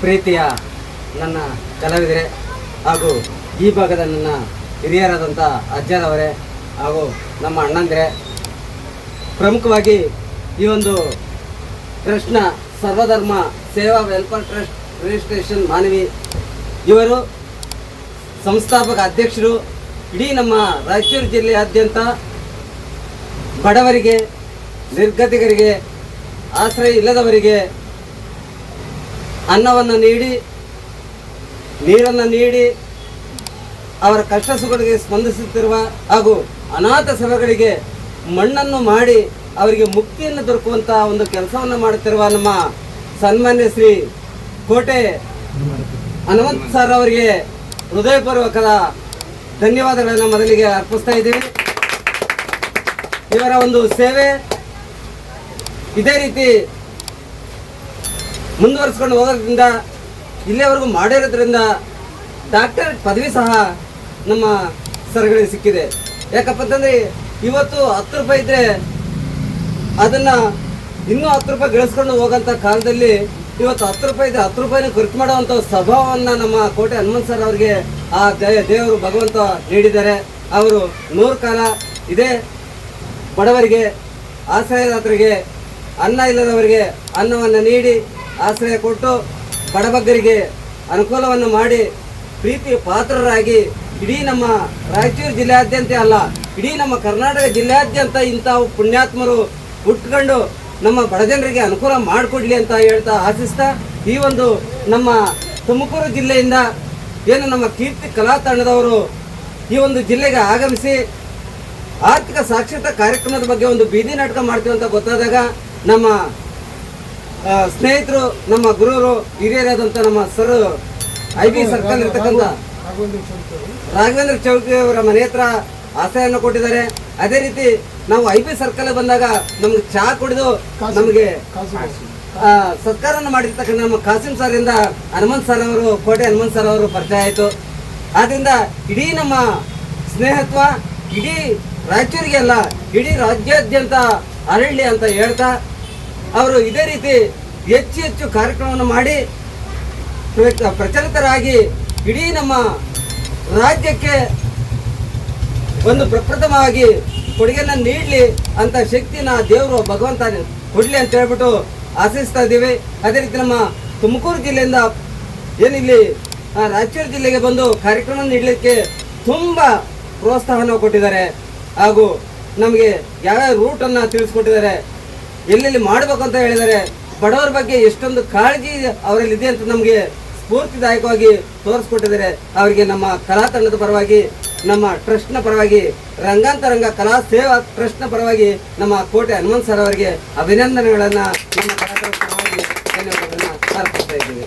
ಪ್ರೀತಿಯ ನನ್ನ ಕಲಾವಿದರೆ ಹಾಗೂ ಈ ಭಾಗದ ನನ್ನ ಹಿರಿಯರಾದಂಥ ಅಜ್ಜರವರೇ ಹಾಗೂ ನಮ್ಮ ಅಣ್ಣಂದಿರೆ ಪ್ರಮುಖವಾಗಿ ಈ ಒಂದು ಟ್ರಸ್ಟ್ನ ಸರ್ವಧರ್ಮ ಸೇವಾ ವೆಲ್ಫೇರ್ ಟ್ರಸ್ಟ್ ರಿಜಿಸ್ಟ್ರೇಷನ್ ಮಾನವಿ ಇವರು ಸಂಸ್ಥಾಪಕ ಅಧ್ಯಕ್ಷರು ಇಡೀ ನಮ್ಮ ರಾಯಚೂರು ಜಿಲ್ಲೆಯಾದ್ಯಂತ ಬಡವರಿಗೆ ನಿರ್ಗತಿಕರಿಗೆ ಆಶ್ರಯ ಇಲ್ಲದವರಿಗೆ ಅನ್ನವನ್ನು ನೀಡಿ, ನೀರನ್ನು ನೀಡಿ, ಅವರ ಕಷ್ಟ ಸುಖಗಳಿಗೆ ಸ್ಪಂದಿಸುತ್ತಿರುವ ಹಾಗೂ ಅನಾಥ ಸಭೆಗಳಿಗೆ ಮಣ್ಣನ್ನು ಮಾಡಿ ಅವರಿಗೆ ಮುಕ್ತಿಯನ್ನು ದೊರಕುವಂತಹ ಒಂದು ಕೆಲಸವನ್ನು ಮಾಡುತ್ತಿರುವ ನಮ್ಮ ಸನ್ಮಾನ್ಯ ಶ್ರೀ ಕೋಟೆ ಹನುಮಂತ್ ಸರ್ ಅವರಿಗೆ ಹೃದಯಪೂರ್ವಕದ ಧನ್ಯವಾದಗಳನ್ನು ಮೊದಲಿಗೆ ಅರ್ಪಿಸ್ತಾ ಇದ್ದೀವಿ. ಇವರ ಒಂದು ಸೇವೆ ಇದೇ ರೀತಿ ಮುಂದುವರಿಸ್ಕೊಂಡು ಹೋಗೋದ್ರಿಂದ ಇಲ್ಲಿಯವರೆಗೂ ಮಾಡಿರೋದ್ರಿಂದ ಡಾಕ್ಟರ್ ಪದವಿ ಸಹ ನಮ್ಮ ಸರ್ಗಳಿಗೆ ಸಿಕ್ಕಿದೆ. ಯಾಕಪ್ಪ ಅಂತಂದರೆ ಇವತ್ತು ಹತ್ತು ರೂಪಾಯಿ ಇದ್ರೆ ಅದನ್ನ ಇನ್ನೂ ಹತ್ತು ರೂಪಾಯಿ ಗಳಿಸ್ಕೊಂಡು ಹೋಗೋಂಥ ಕಾಲದಲ್ಲಿ ಇವತ್ತು ಹತ್ತು ರೂಪಾಯಿ ಇದ್ದರೆ ಹತ್ತು ರೂಪಾಯಿನ ಖರ್ಚು ಮಾಡುವಂಥ ಸ್ವಭಾವವನ್ನು ನಮ್ಮ ಕೋಟೆ ಹನುಮಂತ್ ಸರ್ ಅವರಿಗೆ ಆ ದೇವರು ಭಗವಂತ ನೀಡಿದ್ದಾರೆ. ಅವರು ನೂರು ಕಾಲ ಇದೇ ಬಡವರಿಗೆ, ಆಶ್ರಯದಾತರಿಗೆ, ಅನ್ನ ಇಲ್ಲದವರಿಗೆ ಅನ್ನವನ್ನು ನೀಡಿ ಆಶ್ರಯ ಕೊಟ್ಟು ಬಡಬಗ್ಗರಿಗೆ ಅನುಕೂಲವನ್ನು ಮಾಡಿ ಪ್ರೀತಿ ಪಾತ್ರರಾಗಿ ಇಡೀ ನಮ್ಮ ರಾಯಚೂರು ಜಿಲ್ಲೆಯಾದ್ಯಂತ ಅಲ್ಲ, ಇಡೀ ನಮ್ಮ ಕರ್ನಾಟಕ ಜಿಲ್ಲೆಯಾದ್ಯಂತ ಇಂಥ ಪುಣ್ಯಾತ್ಮರು ಹುಟ್ಕೊಂಡು ನಮ್ಮ ಬಡ ಜನರಿಗೆ ಅನುಕೂಲ ಮಾಡಿಕೊಡ್ಲಿ ಅಂತ ಹೇಳ್ತಾ ಆಶಿಸ್ತಾ ಈ ಒಂದು ನಮ್ಮ ತುಮಕೂರು ಜಿಲ್ಲೆಯಿಂದ ಏನು ನಮ್ಮ ಕೀರ್ತಿ ಕಲಾ ತಂಡದವರು ಈ ಒಂದು ಜಿಲ್ಲೆಗೆ ಆಗಮಿಸಿ ಆರ್ಥಿಕ ಸಾಕ್ಷರತಾ ಕಾರ್ಯಕ್ರಮದ ಬಗ್ಗೆ ಒಂದು ಬೀದಿ ನಾಟಕ ಮಾಡ್ತೀವಿ ಅಂತ ಗೊತ್ತಾದಾಗ ನಮ್ಮ ಸ್ನೇಹಿತರು ನಮ್ಮ ಗುರುವರು ಹಿರಿಯರಾದಂಥ ನಮ್ಮ ಸರ್ ಐ ಬಿ ಸರ್ಕಲ್ ಇರ್ತಕ್ಕಂಥ ರಾಘವೇಂದ್ರ ಚೌಕಿ ಅವರ ಮನೆ ಹತ್ರ ಆಶ್ರಯವನ್ನು ಕೊಟ್ಟಿದ್ದಾರೆ. ಅದೇ ರೀತಿ ನಾವು ಐ ಬಿ ಸರ್ಕಲ್ ಬಂದಾಗ ನಮ್ಗೆ ಚಹಾ ಕುಡಿದು ನಮಗೆ ಸತ್ಕಾರವನ್ನು ಮಾಡಿರ್ತಕ್ಕಂಥ ನಮ್ಮ ಕಾಸಿಂ ಸರ್ ಇಂದ ಹನುಮಂತ್ ಸರ್ ಅವರು ಕೋಟೆ ಹನುಮಂತ್ ಸರ್ ಅವರು ಪರಿಚಯ ಆಯಿತು. ಆದ್ದರಿಂದ ಇಡೀ ನಮ್ಮ ಸ್ನೇಹತ್ವ ಇಡೀ ರಾಯಚೂರಿಗೆ ಅಲ್ಲ ಇಡೀ ರಾಜ್ಯಾದ್ಯಂತ ಅರಳಿ ಅಂತ ಹೇಳ್ತಾ ಅವರು ಇದೇ ರೀತಿ ಹೆಚ್ಚು ಹೆಚ್ಚು ಕಾರ್ಯಕ್ರಮವನ್ನು ಮಾಡಿ ಪ್ರಚಲಿತರಾಗಿ ಇಡೀ ನಮ್ಮ ರಾಜ್ಯಕ್ಕೆ ಒಂದು ಪ್ರಪ್ರಥಮವಾಗಿ ಕೊಡುಗೆಯನ್ನು ನೀಡಲಿ ಅಂತ ಶಕ್ತಿನ ದೇವರು ಭಗವಂತ ಕೊಡಲಿ ಅಂತ ಹೇಳ್ಬಿಟ್ಟು ಆಶಿಸ್ತಾ ಇದ್ದೀವಿ. ಅದೇ ರೀತಿ ನಮ್ಮ ತುಮಕೂರು ಜಿಲ್ಲೆಯಿಂದ ಏನಿಲ್ಲಿ ರಾಯಚೂರು ಜಿಲ್ಲೆಗೆ ಬಂದು ಕಾರ್ಯಕ್ರಮ ನೀಡಲಿಕ್ಕೆ ತುಂಬ ಪ್ರೋತ್ಸಾಹನ ಕೊಟ್ಟಿದ್ದಾರೆ. ಹಾಗೂ ನಮಗೆ ಯಾವ್ಯಾವ ರೂಟನ್ನು ತಿಳಿಸ್ಕೊಟ್ಟಿದ್ದಾರೆ. ಎಲ್ಲೆಲ್ಲಿ ಮಾಡಬೇಕು ಅಂತ ಹೇಳಿದರೆ ಬಡವರ ಬಗ್ಗೆ ಎಷ್ಟೊಂದು ಕಾಳಜಿ ಅವರಲ್ಲಿ ಇದೆ ಅಂತ ನಮಗೆ ಸ್ಫೂರ್ತಿದಾಯಕವಾಗಿ ತೋರಿಸ್ಕೊಟ್ಟಿದ್ದಾರೆ. ಅವರಿಗೆ ನಮ್ಮ ಕಲಾ ತಂಡದ ಪರವಾಗಿ, ನಮ್ಮ ಟ್ರಸ್ಟ್ನ ಪರವಾಗಿ, ರಂಗಾಂತರಂಗ ಕಲಾ ಸೇವಾ ಟ್ರಸ್ಟ್ನ ಪರವಾಗಿ ನಮ್ಮ ಕೋಟೆ ಹನುಮಂತ್ ಸರ್ ಅವರಿಗೆ ಅಭಿನಂದನೆಗಳನ್ನು ನಮ್ಮ ಕಲಾಕಾರರ ಪರವಾಗಿ ಧನ್ಯವಾದಗಳನ್ನು ಅರ್ಪಿಸ್ತಾ ಇದ್ದೀವಿ.